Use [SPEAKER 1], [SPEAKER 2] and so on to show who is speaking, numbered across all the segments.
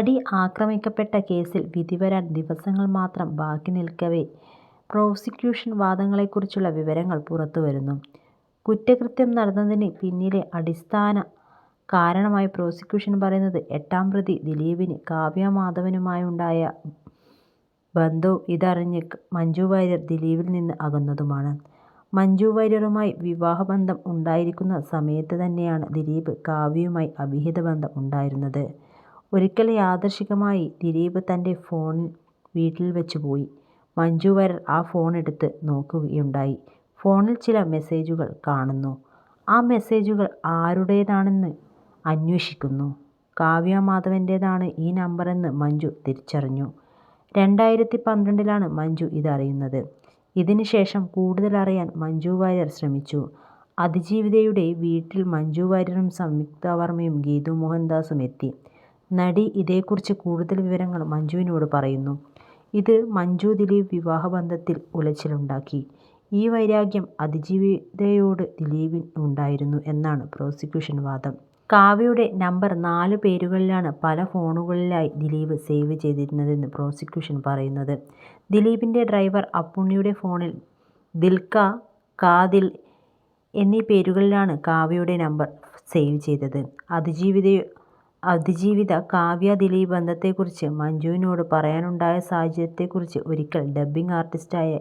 [SPEAKER 1] നടി ആക്രമിക്കപ്പെട്ട കേസിൽ വിധി വരാൻ ദിവസങ്ങൾ മാത്രം ബാക്കി നിൽക്കവേ പ്രോസിക്യൂഷൻ വാദങ്ങളെക്കുറിച്ചുള്ള വിവരങ്ങൾ പുറത്തുവരുന്നു. കുറ്റകൃത്യം നടന്നതിന് പിന്നിലെ അടിസ്ഥാന കാരണമായി പ്രോസിക്യൂഷൻ പറയുന്നത് എട്ടാം പ്രതി ദിലീപിന് കാവ്യ മാധവനുമായുണ്ടായ ബന്ധവും ഇതറിഞ്ഞ് മഞ്ജു വാര്യർ ദിലീപിൽ നിന്ന് അകന്നതുമാണ്. മഞ്ജു വാര്യറുമായി വിവാഹബന്ധം ഉണ്ടായിരിക്കുന്ന സമയത്ത് തന്നെയാണ് ദിലീപ് കാവ്യയുമായി അവിഹിത ബന്ധം ഉണ്ടായിരുന്നത്. ഒരിക്കൽ യാദർശികമായി ദിലീപ് തന്റെ ഫോൺ വീട്ടിൽ വെച്ച് പോയി. മഞ്ജു വാര്യർ ആ ഫോണെടുത്ത് നോക്കുകയുണ്ടായി. ഫോണിൽ ചില മെസ്സേജുകൾ കാണുന്നു. ആ മെസ്സേജുകൾ ആരുടേതാണെന്ന് അന്വേഷിക്കുന്നു. കാവ്യ മാധവന്റേതാണ് ഈ നമ്പറെന്ന് മഞ്ജു തിരിച്ചറിഞ്ഞു. രണ്ടായിരത്തി പന്ത്രണ്ടിലാണ് മഞ്ജു ഇതറിയുന്നത്. ഇതിന് ശേഷം കൂടുതലറിയാൻ മഞ്ജു വാര്യർ ശ്രമിച്ചു. അതിജീവിതയുടെ വീട്ടിൽ മഞ്ജു വാര്യരും സംയുക്ത വർമ്മയും ഗീതു മോഹൻദാസും എത്തി. നടി ഇതേക്കുറിച്ച് കൂടുതൽ വിവരങ്ങൾ മഞ്ജുവിനോട് പറയുന്നു. ഇത് മഞ്ജു ദിലീപ് വിവാഹബന്ധത്തിൽ ഉലച്ചിലുണ്ടാക്കി. ഈ വൈരാഗ്യം അതിജീവിതയോട് ദിലീപിന് ഉണ്ടായിരുന്നു എന്നാണ് പ്രോസിക്യൂഷൻ വാദം. കാവ്യയുടെ നമ്പർ നാല് പേരുകളിലാണ് പല ഫോണുകളിലായി ദിലീപ് സേവ് ചെയ്തിരുന്നതെന്ന് പ്രോസിക്യൂഷൻ പറയുന്നത്. ദിലീപിന്റെ ഡ്രൈവർ അപ്പുണ്ണിയുടെ ഫോണിൽ ദിൽഖ, കാതിൽ എന്നീ പേരുകളിലാണ് കാവ്യയുടെ നമ്പർ സേവ് ചെയ്തത്. അതിജീവിത കാവ്യ ദിലീപ് ബന്ധത്തെക്കുറിച്ച് മഞ്ജുവിനോട് പറയാനുണ്ടായ സാഹചര്യത്തെക്കുറിച്ച് ഒരിക്കൽ ഡബ്ബിംഗ് ആർട്ടിസ്റ്റായ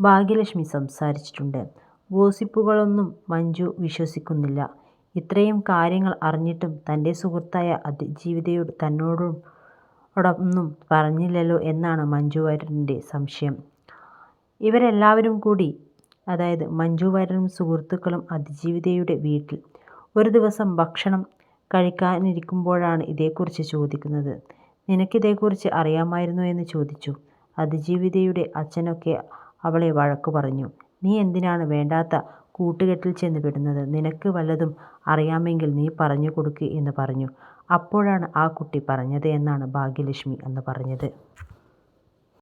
[SPEAKER 1] ഭാഗ്യലക്ഷ്മി സംസാരിച്ചിട്ടുണ്ട്. ഗോസിപ്പുകളൊന്നും മഞ്ജു വിശ്വസിക്കുന്നില്ല. ഇത്രയും കാര്യങ്ങൾ അറിഞ്ഞിട്ടും തന്റെ സുഹൃത്തായ അതിജീവിതയോട് തന്നോടൊന്നും പറഞ്ഞില്ലല്ലോ എന്നാണ് മഞ്ജു വാര്യരുടെ സംശയം. ഇവരെല്ലാവരും കൂടി അതായത് മഞ്ജു വാര്യരും സുഹൃത്തുക്കളും അതിജീവിതയുടെ വീട്ടിൽ ഒരു ദിവസം ഭക്ഷണം കഴിക്കാനിരിക്കുമ്പോഴാണ് ഇതേക്കുറിച്ച് ചോദിക്കുന്നത്. നിനക്കിതേക്കുറിച്ച് അറിയാമായിരുന്നോ എന്ന് ചോദിച്ചു. അതിജീവിതയുടെ അച്ഛനൊക്കെ അവളെ വഴക്കു പറഞ്ഞു. നീ എന്തിനാണ് വേണ്ടാത്ത കൂട്ടുകെട്ടിൽ ചെന്ന് പെടുന്നത്. നിനക്ക് വല്ലതും അറിയാമെങ്കിൽ നീ പറഞ്ഞു കൊടുക്ക് എന്ന് പറഞ്ഞു. അപ്പോഴാണ് ആ കുട്ടി പറഞ്ഞത് എന്നാണ് ഭാഗ്യലക്ഷ്മി അന്ന് പറഞ്ഞത്.